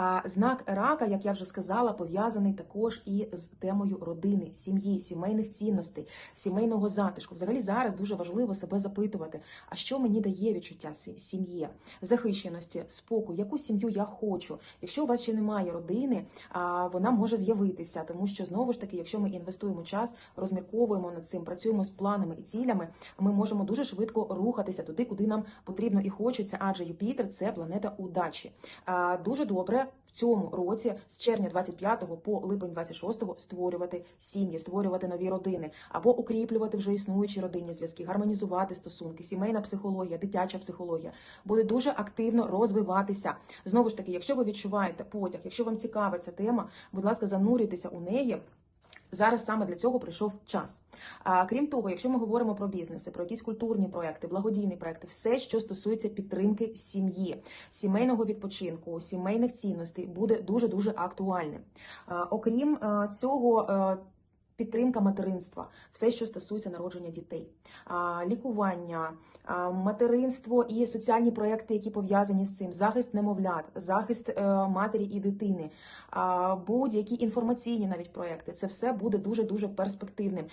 А знак рака, як я вже сказала, пов'язаний також і з темою родини, сім'ї, сімейних цінностей, сімейного затишку. Взагалі зараз дуже важливо себе запитувати, а що мені дає відчуття сім'ї, захищеності, спокою, яку сім'ю я хочу. Якщо у вас ще немає родини, вона може з'явитися, тому що знову ж таки, якщо ми інвестуємо час, розмірковуємо над цим, працюємо з планами і цілями, ми можемо дуже швидко рухатися туди, куди нам потрібно і хочеться, адже Юпітер це планета удачі. Дуже добре в цьому році з червня 25 по липень 26 створювати сім'ї, створювати нові родини або укріплювати вже існуючі родинні зв'язки, гармонізувати стосунки, сімейна психологія, дитяча психологія буде дуже активно розвиватися. Знову ж таки, якщо ви відчуваєте потяг, якщо вам цікава ця тема, будь ласка, занурюйтеся у неї. Зараз саме для цього прийшов час. А крім того, якщо ми говоримо про бізнеси, про якісь культурні проекти, благодійні проекти, все, що стосується підтримки сім'ї, сімейного відпочинку, сімейних цінностей, буде дуже дуже актуальним. Окрім е, цього. е, Підтримка материнства, все, що стосується народження дітей, лікування, материнство і соціальні проекти, які пов'язані з цим, захист немовлят, захист е, матері і дитини, будь-які інформаційні навіть проекти, це все буде дуже дуже перспективним.